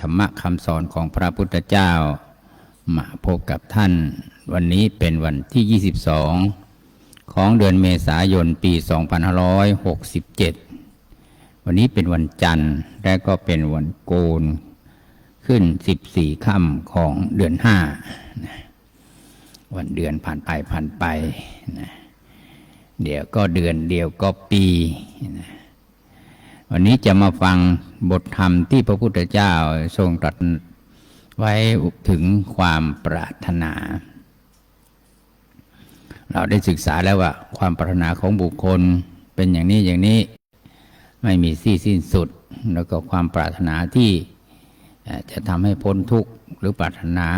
ธรรมะคำสอนของพระพุทธเจ้า มาพบกับท่าน วันนี้เป็นวันที่ 22 ของเดือนเมษายนปี 2567 วันนี้เป็นวันจันทร์และก็เป็นวันโกน ขึ้น 14ค่ำของเดือน 5 วันเดือนผ่านไปผ่านไปนะเดี๋ยวก็เดือนเดียวก็ปีนะ วันนี้จะมาฟังบทธรรมที่พระพุทธเจ้าทรงตรัสไว้ถึงความปรารถนา เราได้ศึกษาแล้วว่า ความปรารถนาของบุคคลเป็นอย่างนี้อย่างนี้ไม่มีที่สิ้นสุด แล้วก็ความปรารถนาที่จะทำให้พ้นทุกข์หรือปรารถนา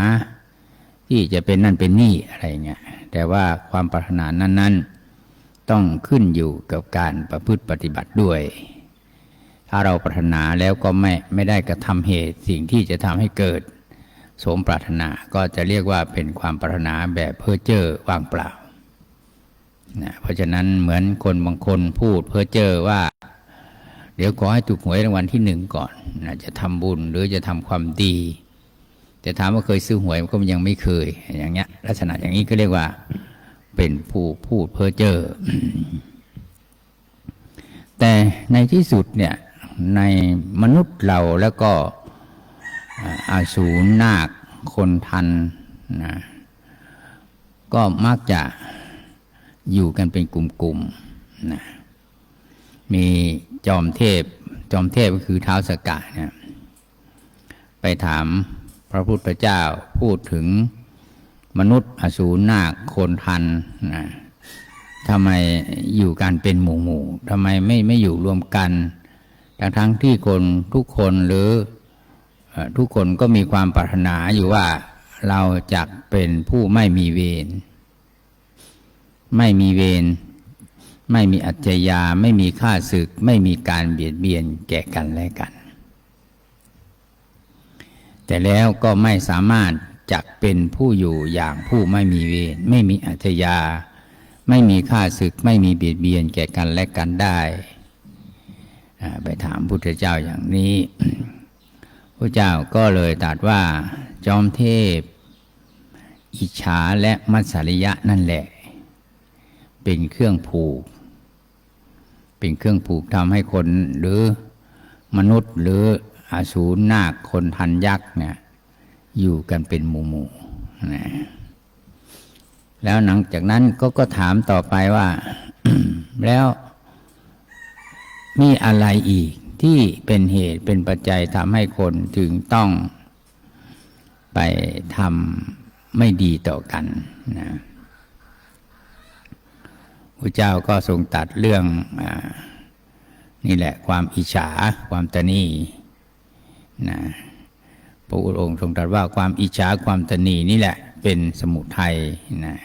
ที่จะเป็นนั่นเป็นนี่อะไรเงี้ย แต่ว่าความปรารถนานั้น ๆ ต้องขึ้นอยู่กับการประพฤติปฏิบัติด้วย ถ้าเราปรารถนาแล้วก็ไม่ไม่ได้กระทำเหตุสิ่งที่จะทำให้เกิด สมปรารถนาก็จะเรียกว่าเป็นความปรารถนาแบบเพ้อเจ้อว่างเปล่านะเพราะฉะนั้นเหมือนคนบางคนพูดเพ้อเจ้อว่า เดี๋ยวขอให้ถูกหวยรางวัลที่หนึ่งก่อนนะจะทำบุญหรือจะทำความดีจะถามว่าเคยซื้อหวยก็ยังไม่เคย อย่างเงี้ย ลักษณะอย่างนี้ก็เรียกว่า เป็นผู้พูดเพ้อเจ้อแต่ในที่สุดเนี่ย ในมนุษย์เราแล้วก็อาสูรนาคคนทันนะก็มักจะอยู่กันเป็นกลุ่มๆนะมีจอมเทพ จอมเทพก็คือเท้าสกะเนี่ยไปถามพระพุทธเจ้าพูดถึงมนุษย์อสูรนาคคนทันนะทำไมอยู่กันเป็นหมู่หมู่ทำไมไม่ไม่อยู่รวมกัน ทั้งทั้งที่คนทุกคนหรือทุกคนก็มีความปรารถนาอยู่ว่าเราจะเป็นผู้ไม่มีเวรไม่มีเวรไม่มีอัจฉยาไม่มีค่าศึก ไม่มีการเบียดเบียนแก่กันและกัน แต่แล้วก็ไม่สามารถจักเป็นผู้อยู่อย่างผู้ไม่มีเวรไม่มีอัจฉยา ไม่มีค่าศึก ไม่มีเบียดเบียนแก่กันและกันได้ ไปถามพุทธเจ้าอย่างนี้พระเจ้าก็เลยตรัสว่าจอมเทพ อิจฉาและมัสริยะนั่นแหละ เป็นเครื่องผูก เป็นเครื่องผูกทำให้คนหรือมนุษย์หรืออาสูรนาคคนทันยักษ์เนี่ยอยู่กันเป็นหมู่หมู่นะแล้วหลังจากนั้นก็ก็ถามต่อไปว่า แล้ว มีอะไรอีกที่เป็นเหตุเป็นปัจจัยทำให้คนถึงต้องไปทำไม่ดีต่อกันนะพระเจ้าก็ทรงตัดเรื่องอนี่แหละความอิจฉาความตนีนะพระองค์ทรงตรัสว่าความอิจฉาความตนีนี่แหละเป็นสมุทัยนะ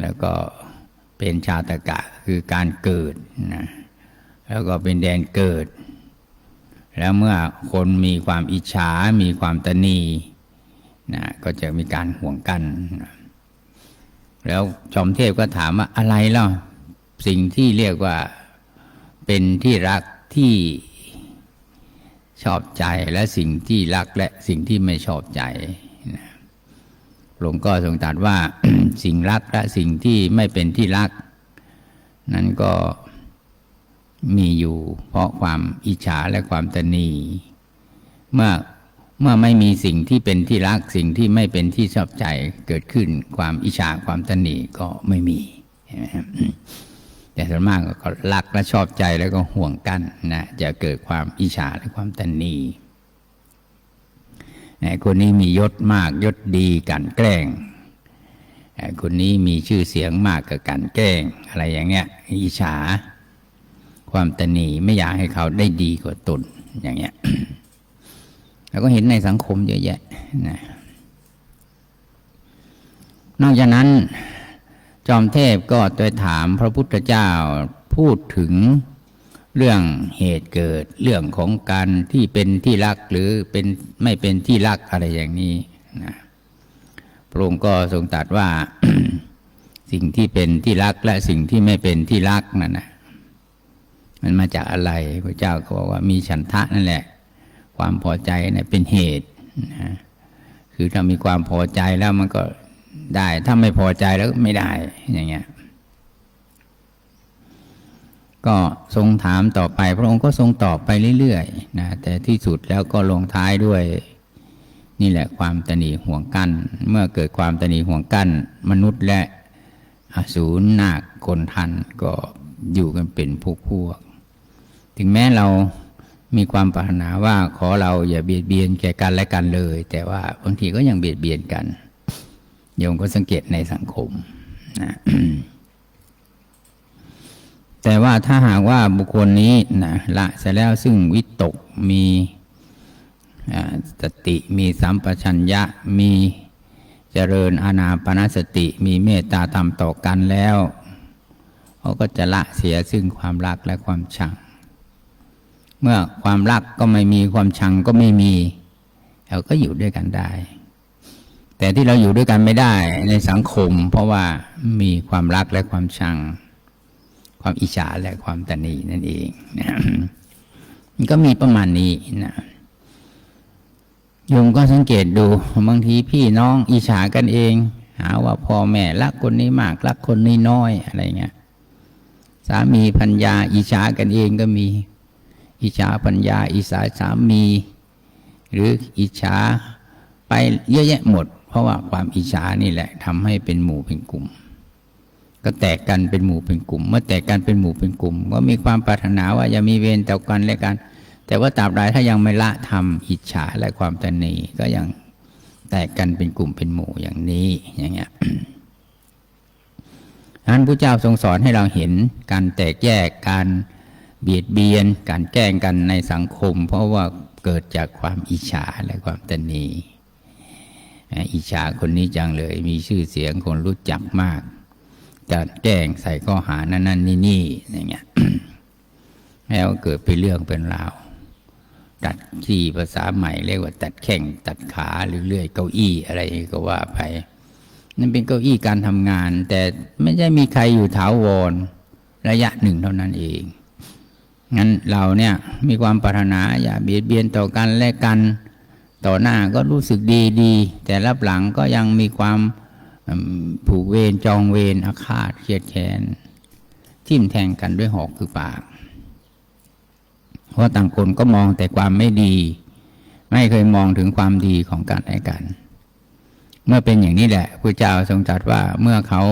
แล้วก็เป็นชาตกะคือการเกิดนะ แล้วก็เป็นแดนเกิด แล้วเมื่อคนมีความอิจฉา มีความตนีนะก็จะมีการห่วงกันนะแล้วจอมเทพก็ถามว่าอะไรเล่าสิ่งที่เรียกว่าเป็นที่รักที่ชอบใจและสิ่งที่รักและสิ่งที่ไม่ชอบใจหลวงก็ทรงตรัสว่าสิ่งรักและสิ่งที่ไม่เป็นที่รัก นั้นก็ มีอยู่ เพราะความอิจฉาและความตนีเมื่อเมื่อไม่มีสิ่งที่เป็นที่รักสิ่งที่ไม่เป็นที่ชอบใจเกิดขึ้นความอิจฉาความตนีก็ไม่มีแต่ส่วนมากก็รักและชอบใจแล้วก็ห่วงกันนะจะเกิดความอิจฉาและความตนีคนนี้มียศมากยศดีกันแกล้งคนนี้มีชื่อเสียงมากกับกันแกล้งอะไรอย่างเงี้ยอิจฉา ความตนีไม่อยากให้เขาได้ดีกว่าตนอย่างเงี้ยเราก็เห็นในสังคมเยอะแยะนะนอกจากนั้น จอมเทพก็ไปถามพระพุทธเจ้าพูดถึงเรื่องเหตุเกิดเรื่องของการที่เป็นที่รักหรือเป็นไม่เป็นที่รักอะไรอย่างนี้นะพระองค์ก็ทรงตรัสว่าสิ่งที่เป็นที่รักและสิ่งที่ไม่เป็นที่รักนั่นนะ มันมาจากอะไรพระเจ้าก็บอกว่ามีฉันทะนั่นแหละ ความพอใจเนี่ยเป็นเหตุนะคือถ้ามีความพอใจแล้วมันก็ได้ ถ้าไม่พอใจแล้วไม่ได้อย่างเงี้ยก็ทรงถามต่อไปพระองค์ก็ทรงตอบไปเรื่อยๆนะแต่ที่สุดแล้วก็ลงท้ายด้วย นี่แหละความตนีห่วงกัน้น เมื่อเกิดความตนีห่วงกัน้น มนุษย์และอสูรนาคคนทันก็อยู่กันเป็นพวกพวก ถึงแม้เรามีความปรารถนาว่าขอเราอย่าเบียดเบียนแก่กันและกันเลย แต่ว่าบางทีก็ยังเบียดเบียนกันโยมก็สังเกตในสังคมนะแต่ว่าถ้าหากว่าบุคคลนี้นะละเสร็จแล้วซึ่งวิตกมีสติมีสัมปชัญญะมีเจริญอานาปนสติมีเมตตาธรรมต่อกันแล้วเขาก็จะละเสียซึ่งความรักและความชัง เมื่อความรักก็ไม่มีความชังก็ไม่มีเราก็อยู่ด้วยกันได้ แต่ที่เราอยู่ด้วยกันไม่ได้ในสังคม เพราะว่ามีความรักและความชัง ความอิจฉาและความตนีนั่นเองนะมันก็มีประมาณนี้นะโยมก็สังเกตดูบางทีพี่น้องอิจฉากันเอง หาว่าพ่อแม่รักคนนี้มากรักคนนี้น้อยอะไรเงี้ยสามีพัญญาอิจฉากันเองก็มี อิจฉาพัญญา อิจฉาสามี หรืออิจฉาไปเยอะแยะหมด เพราะว่าความอิจฉานี่แหละทำให้เป็นหมู่เป็นกลุ่ม ก็แตกกันเป็นหมู่เป็นกลุ่ม เมื่อแตกกันเป็นหมู่เป็นกลุ่ม ก็มีความปรารถนาว่าอย่ามีเวรต่อกันและกัน แต่ว่าตราบใดถ้ายังไม่ละทำอิจฉาและความตนีก็ยังแตกกันเป็นกลุ่มเป็นหมู่อย่างนี้อย่างเงี้ยนั้นพระเจ้าทรงสอนให้เราเห็นการแตกแยกการ เบียดเบียนการแกล้งกันในสังคม เพราะว่าเกิดจากความอิจฉาและความตนีอิจฉาคนนี้จังเลย มีชื่อเสียงคนรู้จักมากจะแกล้งใส่ข้อหานั่นนั่นนี่นี่อย่างเงี้ยแล้วเกิดเป็นเรื่องเป็นราวตัดที่ภาษาใหม่เรียกว่า ตัดแข้งตัดขาหรือเลื่อยเก้าอี้อะไรก็ว่าไป นั่นเป็นเก้าอี้การทำงาน แต่ไม่ใช่มีใครอยู่ถาวรระยะหนึ่งเท่านั้นเอง งั้นเราเนี่ยมีความปรารถนาอย่าเบียดเบียนต่อกันและกัน ต่อหน้าก็รู้สึกดีดีแต่รับหลังก็ยังมีความผูกเวรจองเวรอาฆาตเครียดแค้นทิ่มแทงกันด้วยหอกคือปาก เพราะต่างคนก็มองแต่ความไม่ดี ไม่เคยมองถึงความดีของกันและกัน เมื่อเป็นอย่างนี้แหละพระเจ้าทรงตรัสว่าเมื่อเขา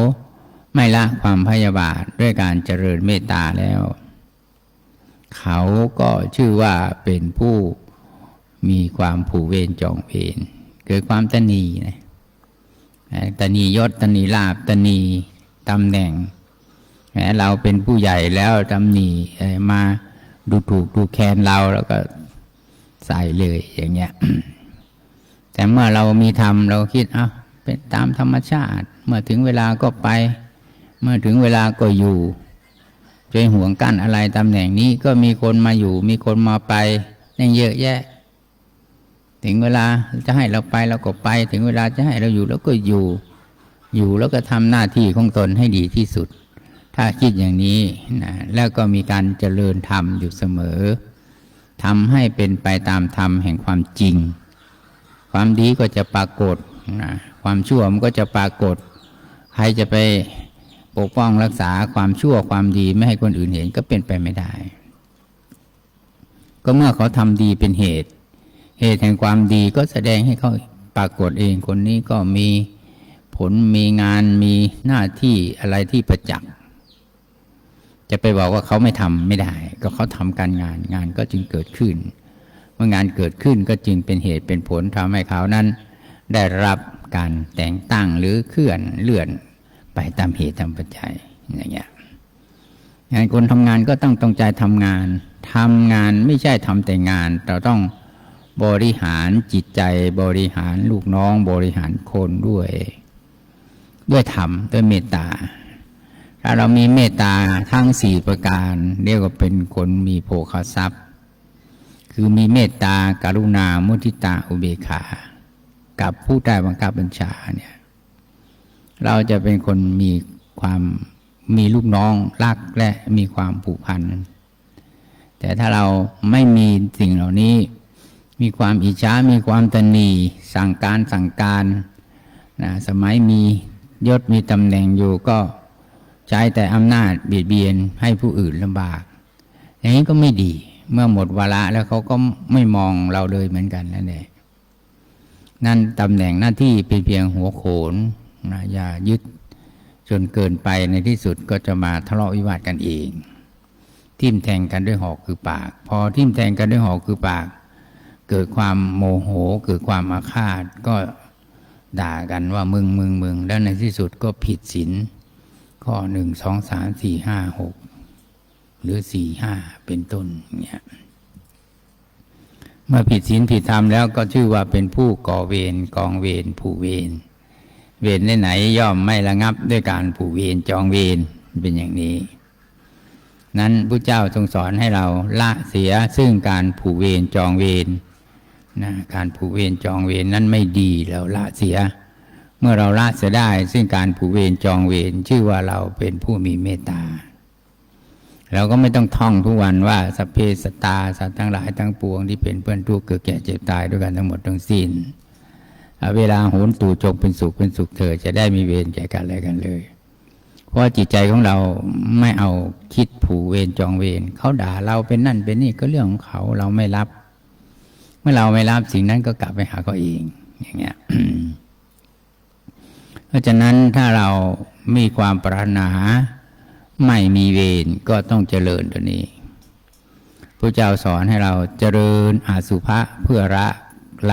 ไม่ละความพยาบาทด้วยการเจริญเมตตาแล้ว เขาก็ชื่อว่าเป็นผู้มีความผูเวรจองเวรเกิดความตนีนะตนียศตนีลาบตนีตำแหน่งเราเป็นผู้ใหญ่แล้วตำหนีมาดูถูกดูแคลนเราแล้วก็ใส่เลยอย่างเงี้ย แต่เมื่อเรามีธรรมเราคิดเอาเป็นตามธรรมชาติ เมื่อถึงเวลาก็ไป เมื่อถึงเวลาก็อยู่ ใจห่วงกั้นอะไรตำแหน่งนี้ก็มีคนมาอยู่ มีคนมาไปยังเยอะแยะ ถึงเวลาจะให้เราไปเราก็ไป ถึงเวลาจะให้เราอยู่เราก็อยู่ อยู่แล้วก็ทำหน้าที่ของตนให้ดีที่สุด ถ้าคิดอย่างนี้นะแล้วก็มีการเจริญธรรมอยู่เสมอทำให้เป็นไปตามธรรมแห่งความจริง ความดีก็จะปรากฏนะความชั่วมันก็จะปรากฏ ใครจะไป ปกป้องรักษาความชั่วความดีไม่ให้คนอื่นเห็นก็เป็นไปไม่ได้ ก็เมื่อเขาทำดีเป็นเหตุ เหตุแห่งความดีก็แสดงให้เขาปรากฏเองคนนี้ก็มีผลมีงานมีหน้าที่อะไรที่ประจักษ์จะไปบอกว่าเขาไม่ทำไม่ได้ ก็เขาทำการงานงานก็จึงเกิดขึ้น เมื่องานเกิดขึ้นก็จึงเป็นเหตุเป็นผลทำให้เขานั้น ได้รับการแต่งตั้งหรือเคลื่อนเลื่อน ไปตามเหตุตามปัจจัยอย่างเงี้ยงานคนทำงานก็ต้องตรงใจทำงานทำงานไม่ใช่ทำแต่งาน เราต้องบริหารจิตใจบริหารลูกน้องบริหารคนด้วย ด้วยธรรมด้วยเมตตา ถ้าเรามีเมตตาทั้งสี่ประการเรียกว่าเป็นคนมีโภคทรัพย์ คือมีเมตตาการุณามุทิตาอุเบกขา กับผู้ใต้บังคับบัญชาเนี่ย เราจะเป็นคนมีความมีลูกน้องรักและมีความผูกพัน แต่ถ้าเราไม่มีสิ่งเหล่านี้ มีความอิจฉา มีความตนีสั่งการสั่งการนะสมัยมียศมีตำแหน่งอยู่ก็ใช้แต่อำนาจเบียดเบียนให้ผู้อื่นลำบากอย่างนี้ก็ไม่ดี เมื่อหมดวาระแล้วเขาก็ไม่มองเราเลยเหมือนกันนั่นเองนั่นตำแหน่งหน้าที่เป็นเพียงหัวโขน นะอย่ายึดจนเกินไปในที่สุดก็จะมาทะเลาะวิวาทกันเอง ทิ่มแทงกันด้วยหอกคือปาก พอทิ่มแทงกันด้วยหอกคือปาก เกิดความโมโห เกิดความอาฆาตก็ด่ากันว่ามึงมึงมึงแล้วในที่สุดก็ผิดศีลข้อหนึ่งสองสามสี่ห้าหกหรือสี่ห้าเป็นต้นเนี่ยเมื่อผิดศีลผิดธรรมแล้วก็ชื่อว่าเป็นผู้ก่อเวรกองเวรผู้เวร เวรในไหนย่อมไม่ระงับด้วยการผู้เวรจองเวรเป็นอย่างนี้ นั้นพระเจ้าทรงสอนให้เราละเสียซึ่งการผูกเวรจองเวรนะการผูกเวรจองเวรนนั้นไม่ดีเราละเสีย เมื่อเราละเสียได้ ซึ่งการผูกเวรจองเวรชื่อว่าเราเป็นผู้มีเมตตาเราก็ไม่ต้องท่องทุกวันว่าสพเพสตตาสัตว์ทั้งหลายทั้งปวงที่เป็นเพื่อนทุกข์เกิดแก่เจ็บตายด้วยกันทั้งหมดทั้งสิ้น เวลาโหนตู่จงเป็นสุขเป็นสุขเธอจะได้มีเวรแก่กันอะไรกันเลย เพราะจิตใจของเราไม่เอาคิดผูกเวรจองเวรเขาด่าเราเป็นนั่นเป็นนี่ก็เรื่องของเขาเราไม่รับ เมื่อเราไม่รับสิ่งนั้นก็กลับไปหาเขาเองอย่างเงี้ยเพราะฉะนั้นถ้าเรามีความปรารถนาไม่มีเวรก็ต้องเจริญตัวนี้พระเจ้าสอนให้เราเจริญอาสุภะเพื่อละ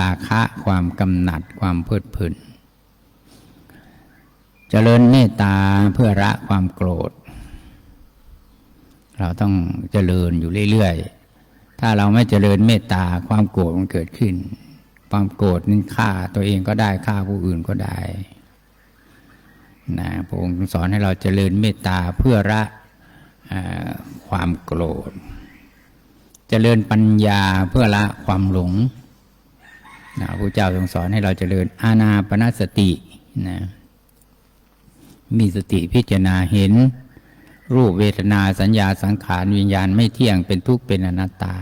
ราคะความกำหนัดความเพลิดเพลินเจริญเมตตาเพื่อละความโกรธ เราต้องเจริญอยู่เรื่อยๆ ถ้าเราไม่เจริญเมตตาความโกรธมันเกิดขึ้น ความโกรธนั้นฆ่าตัวเองก็ได้ฆ่าผู้อื่นก็ได้นะพระองค์สอนให้เราเจริญเมตตาเพื่อละความโกรธ เจริญปัญญาเพื่อละความหลง นะพระเจ้าทรงสอนให้เราเจริญอาณาปณสตินะมีสติพิจารณาเห็น รูปเวทนาสัญญาสังขารวิญญาณไม่เที่ยงเป็นทุกข์เป็นอนัตตา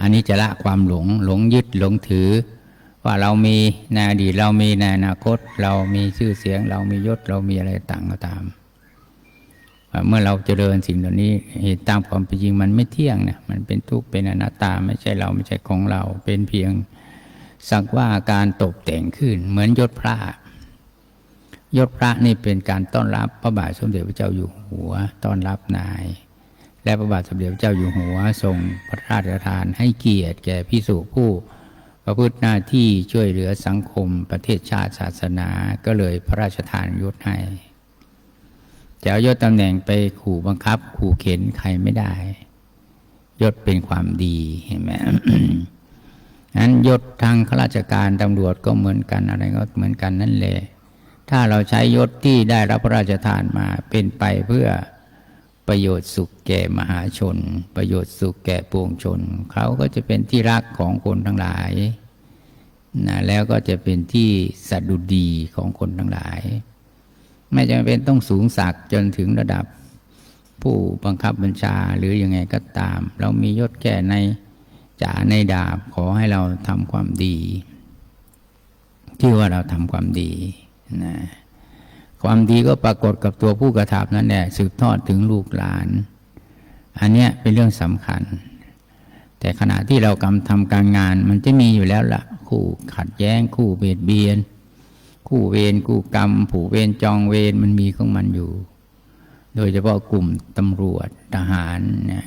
อันนี้จะละความหลงหลงยึดหลงถือ ว่าเรามีในอดีตเรามีในอนาคต เรามีชื่อเสียง เรามียศเรามีอะไรต่างก็ตาม เมื่อเราเจริญสิ่งเหล่านี้เหตุตามความเป็นจริงมันไม่เที่ยงนะมันเป็นทุกข์เป็นอนัตตา ไม่ใช่เราไม่ใช่ของเราเป็นเพียง สักว่าการตกแต่งขึ้นเหมือนยศพระ ยศพระนี่เป็นการต้อนรับพระบาทสมเด็จพระเจ้าอยู่หัวต้อนรับนาย และพระบาทสมเด็จพระเจ้าอยู่หัวทรงพระราชทานให้เกียรติแก่พิสุผู้ประพฤติหน้าที่ช่วยเหลือสังคมประเทศชาติศาสนาก็เลยพระราชทานยศให้จะเอายศตำแหน่งไปขู่บังคับ ขู่เข็นใครไม่ได้ ยศเป็นความดีเห็นไหม นั้นยศทางข้าราชการตำรวจก็เหมือนกันอะไรก็เหมือนกันนั่นแหละถ้าเราใช้ยศที่ได้รับพระราชทานมาเป็นไปเพื่อประโยชน์สุขแก่มหาชน ประโยชน์สุขแก่ปวงชน เขาก็จะเป็นที่รักของคนทั้งหลายนะแล้วก็จะเป็นที่สดุดีของคนทั้งหลาย ไม่จำเป็นต้องสูงสักจนถึงระดับ ผู้บังคับบัญชาหรืออยังไงก็ตาม เรามียศแก่ใน จ่าในดาบขอให้เราทำความดี ที่ว่าเราทำความดีนะความดีก็ปรากฏกับตัวผู้กระทำนั่นแหละสืบทอดถึงลูกหลาน อันเนี้ยเป็นเรื่องสำคัญ แต่ขณะที่เรากำทำการงาน มันจะมีอยู่แล้วละ่ะ คู่ขัดแย้ง คู่เบียดเบียน คู่เวรคู่กรรม ผู้เวรจองเวรมันมีของมันอยู่ โดยเฉพาะกลุ่มตำรวจทหารเนี่ย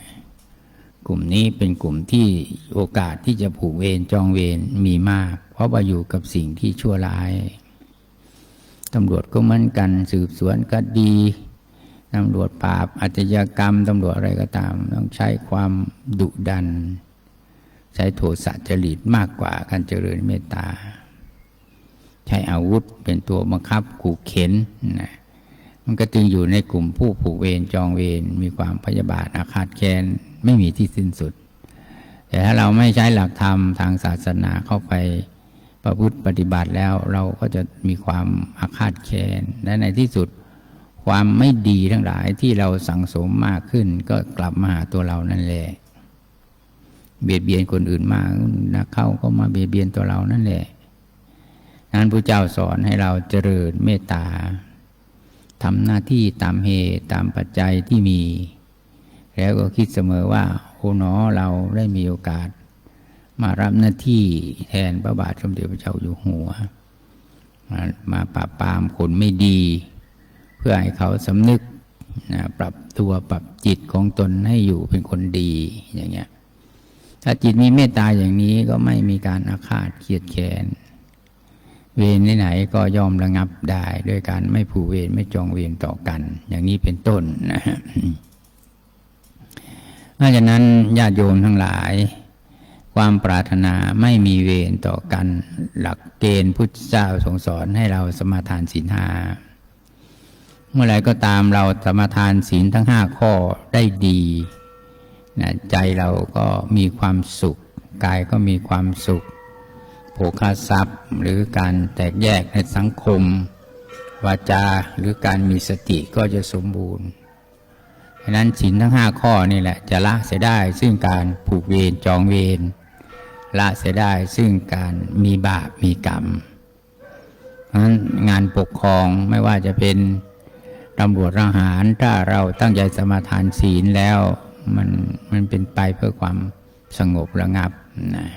กลุ่มนี้เป็นกลุ่มที่โอกาสที่จะผูกเวรจองเวรมีมาก เพราะว่าอยู่กับสิ่งที่ชั่วร้าย ตำรวจก็เหมือนกันสืบสวนก็ดี ตำรวจปราบอาชญากรรม ตำรวจอะไรก็ตาม ต้องใช้ความดุดัน ใช้โทสะจริตมากกว่าการเจริญเมตตา ใช้อาวุธเป็นตัวบังคับขู่เข็นนะมันก็จึงอยู่ในกลุ่มผู้ผูกเวรจองเวรมีความพยาบาทอาฆาตแค้น ไม่มีที่สิ้นสุด แต่ถ้าเราไม่ใช้หลักธรรมทางศาสนาเข้าไปประพฤติปฏิบัติแล้วเราก็จะมีความอาฆาตแค้นและในที่สุดความไม่ดีทั้งหลายที่เราสังสมมากขึ้น ก็กลับมาหาตัวเรานั่นแหละเบียดเบียนคนอื่นมากนะเข้าก็มาเบียดเบียนตัวเรานั่นแหละนั้นพระเจ้าสอนให้เราเจริญเมตตาทำหน้าที่ตามเหตุตามปัจจัยที่มี แล้วก็คิดเสมอว่าโอ้หนอเราได้มีโอกาส มารับหน้าที่แทนพระบาทสมเด็จพระเจ้าอยู่หัวมามาปราบปรามคนไม่ดี เพื่อให้เขาสำนึกนะปรับตัวปรับจิตของตนให้อยู่เป็นคนดีอย่างเงี้ย ถ้าจิตมีเมตตาอย่างนี้ก็ไม่มีการอาฆาตเกลียดแค้นเวรไหนๆก็ยอมระงับได้ด้วยการไม่ผูกเวรไม่จองเวรต่อกัน อย่างนี้เป็นต้นนะฮะ เพราะฉะนั้นญาติโยมทั้งหลาย ความปรารถนาไม่มีเวรต่อกันหลักเกณฑ์พุทธเจ้าทรงสอนให้เราสมาทานศีลห้าเมื่อไรก็ตามเราสมาทานศีลทั้งห้าข้อได้ดีนะใจเราก็มีความสุข กายก็มีความสุขโภคทรัพย์หรือการแตกแยกในสังคม วาจาหรือการมีสติก็จะสมบูรณ์ ฉะนั้นศีลทั้งห้าข้อนี่แหละจะละเสียได้ซึ่งการผูกเวรจองเวรละเสียได้ซึ่งการมีบาปมีกรรมเพราะฉะนั้นงานปกครองไม่ว่าจะเป็นตำรวจทหารถ้าเราตั้งใจสมาทานศีลแล้วมันมันเป็นไปเพื่อความสงบระงับนะ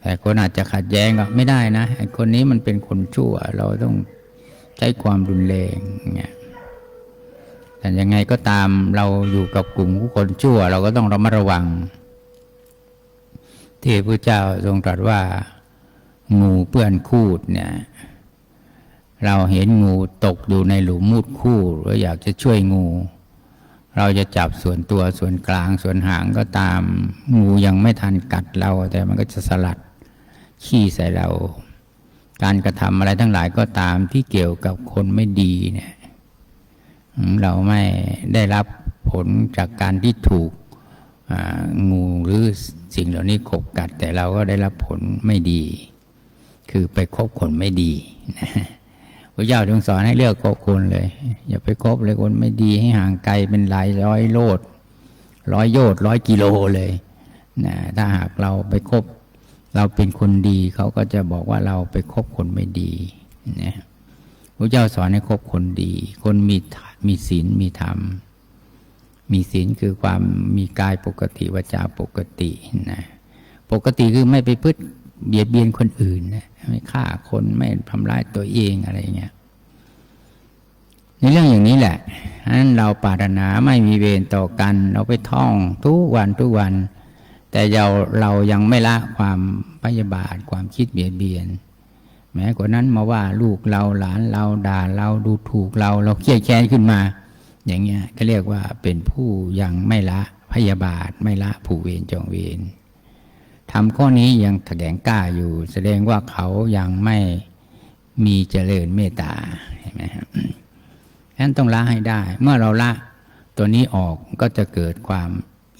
แต่คนอาจจะขัดแย้งก็ไม่ได้นะไอ้คนนี้มันเป็นคนชั่ว เราต้องใช้ความรุนแรงเงี้ย แต่ยังไงก็ตามเราอยู่กับกลุ่มผู้คนชั่ว เราก็ต้องระมัดระวัง ที่พระเจ้าทรงตรัสว่า งูเปื้อนคูดเนี่ย เราเห็นงูตกอยู่ในหลุมมุดคู่เราอยากจะช่วยงู เราจะจับส่วนตัวส่วนกลางส่วนหางก็ตาม งูยังไม่ทันกัดเรา แต่มันก็จะสลัดขี้ใส่เรา การกระทำอะไรทั้งหลายก็ตามที่เกี่ยวกับคนไม่ดีเนี่ย เราไม่ได้รับผลจากการที่ถูกงูหรือสิ่งเหล่านี้ขบกัด แต่เราก็ได้รับผลไม่ดี คือไปคบคนไม่ดีนะพระเจ้าทรงสอนให้เลือกคบคนเลย อย่าไปคบเลยคนไม่ดีให้ห่างไกลเป็นหลายร้อยโลดร้อยโยชน์ร้อยกิโลเลยนะถ้าหากเราไปคบ เราเป็นคนดีเขาก็จะบอกว่าเราไปคบคนไม่ดีนะพระเจ้าสอนให้คบคนดี คนมี มีศีลมีธรรม มีศีลคือความมีกายปกติวาจาปกตินะปกติคือไม่ไปพึ่เบียดเบียนคนอื่นนะไม่ฆ่าคนไม่ทำร้ายตัวเองอะไรเงี้ยในเรื่องอย่างนี้แหละนั้นเราปรารถนาไม่มีเวรต่อกัน เราไปท่องทุกวันทุกวัน แต่เราเรายังไม่ละความพยาบาทความคิดเบียดเบียน แม้กว่านั้นมาว่าลูกเราหลานเราด่าเราดูถูกเรา เราเครียดแค้นขึ้นมา อย่างเงี้ยก็เรียกว่าเป็นผู้ยังไม่ละพยาบาทไม่ละผูกเวรจองเวรทำข้อนี้ยังแถลงกล้าอยู่ แสดงว่าเขายังไม่มีเจริญเมตตาเห็นไหมครับนั้นต้องละให้ได้ เมื่อเราละตัวนี้ออกก็จะเกิดความ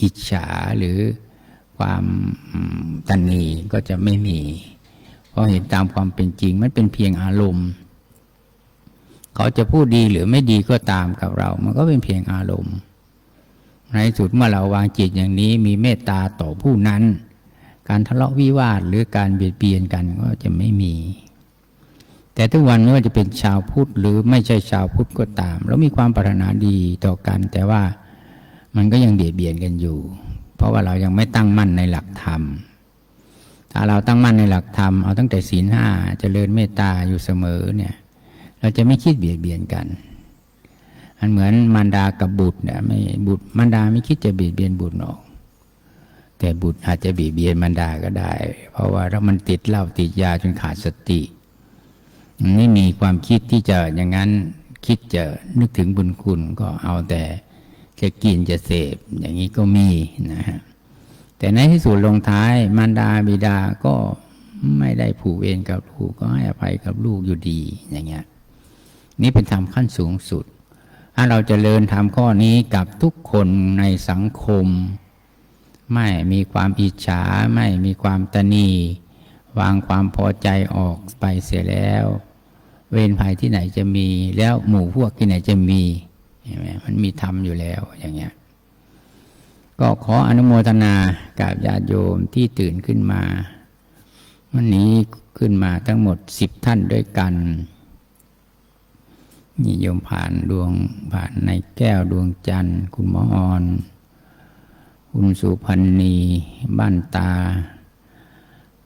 อิจฉาหรือความตันนีก็จะไม่มี พราะเห็นตามความเป็นจริงมันเป็นเพียงอารมณ์ เขาจะพูดดีหรือไม่ดีก็ตามกับเรา มันก็เป็นเพียงอารมณ์ ในสุดเมื่อเราวางจิตอย่างนี้มีเมตตาต่อผู้นั้น การทะเลาะวิวาทหรือการเบียดเบียนกันก็จะไม่มี แต่ทุกวันไม่ว่าจะเป็นชาวพุทธหรือไม่ใช่ชาวพุทธก็ตาม เรามีความปรารถนาดีต่อกัน แต่ว่ามันก็ยังเบียดเบียนกันอยู่ เพราะว่าเรายังไม่ตั้งมั่นในหลักธรรม ถ้าเราตั้งมั่นในหลักธรรม เอาตั้งแต่ศีลห้าจเจริญเมตตาอยู่เสมอเนี่ย เราจะไม่คิดเบียดเบียนกัน อันเหมือนมารดากับบุตรเนี่ยไม่บุตรมารดาไม่คิดจะเบียดเบียนบุตรหรอก แต่บุตรอาจจะเบียดเบียนมารดาก็ได้ เพราะว่าถ้ามันติดเหล้าติดยาจนขาดสติไม่มีความคิดที่จะอย่างนั้นคิดจะนึกถึงบุญคุณก็เอาแต่จะกินจะเสพอย่างนี้ก็มีนะฮะ แต่ในที่สุดลงท้ายมารดาบิดาก็ไม่ได้ผูกเวรกับลูกก็ให้อภัยกับลูกอยู่ดีอย่างเงี้ยนี่เป็นธรรมขั้นสูงสุด ถ้าเราจเจริญธรรมข้อนี้กับทุกคนในสังคม ไม่มีความอิจฉาไม่มีความตนีวางความพอใจออกไปเสียแล้ว เวรภัยที่ไหนจะมี แล้วหมู่พวกที่ไหนจะมีมันมีธรรมอยู่แล้วอย่างเงี้ย ก็ขออนุโมทนากับญาติโยมที่ตื่นขึ้นมา วันนี้ขึ้นมาทั้งหมดสิบท่านด้วยกันนี่โยมผ่านดวงผ่านในแก้วดวงจันทร์ คุณหมอออน คุณสุพันนีบ้านตา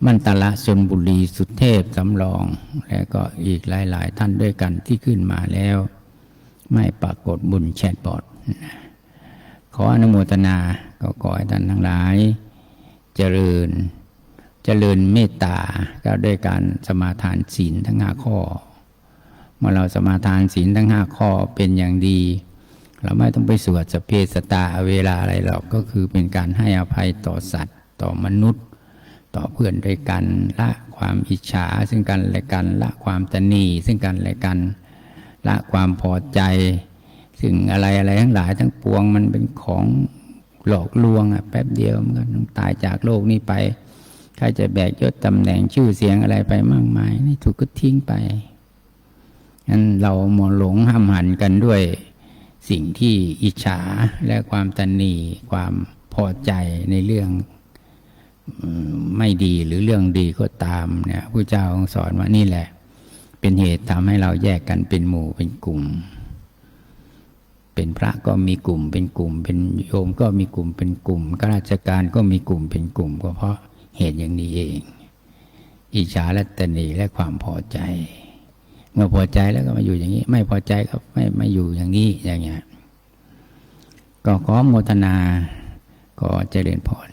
บ้านตาละชนบุรีสุเทพสำรอง และก็อีกหลาย ๆ ท่านด้วยกันที่ขึ้นมาแล้ว ไม่ปรากฏบุญแชทบอด ขออนุโมทนาก็ขอให้ท่านทั้งหลาย เจริญ เจริญเมตตาก็ด้วยการสมาทานศีลทั้งห้าข้อ เมื่อเราสมาทานศีลทั้งห้าข้อเป็นอย่างดี เราไม่ต้องไปสวดสเพสตาเวลาอะไรหรอกก็คือเป็นการให้อภัยต่อสัตว์ ต่อมนุษย์ ต่อเพื่อนด้วยกันละความอิจฉาซึ่งกันและกันละความตนีซึ่งกันและกันละความพอใจ ซึ่งอะไรอะไรทั้งหลายทั้งปวงมันเป็นของหลอกลวงอะแป๊บเดียวมันก็ต้องตายจากโลกนี้ไปใครจะแบกยศตำแหน่งชื่อเสียงอะไรไปมากมายนี่ถูกก็ทิ้งไปงั้นเราหมอหลงห้ามหันกันด้วย สิ่งที่อิจฉาและความตันนีความพอใจในเรื่องไม่ดีหรือเรื่องดีก็ตามเนี่ยผู้เจ้าสอนว่านี่แหละ เป็นเหตุทำให้เราแยกกันเป็นหมู่เป็นกลุ่ม เป็นพระก็มีกลุ่มเป็นกลุ่ม เป็นโยมก็มีกลุ่มเป็นกลุ่มข้าราชการก็มีกลุ่มเป็นกลุ่มก็เพราะเหตุอย่างนี้เอง อิจฉาและตนีและความพอใจเมื่อพอใจแล้วก็มาอยู่อย่างนี้ ไม่พอใจก็ไม่ไม่อยู่อย่างนี้อย่างเงี้ยก็ขอโมทนาก็เจริญพร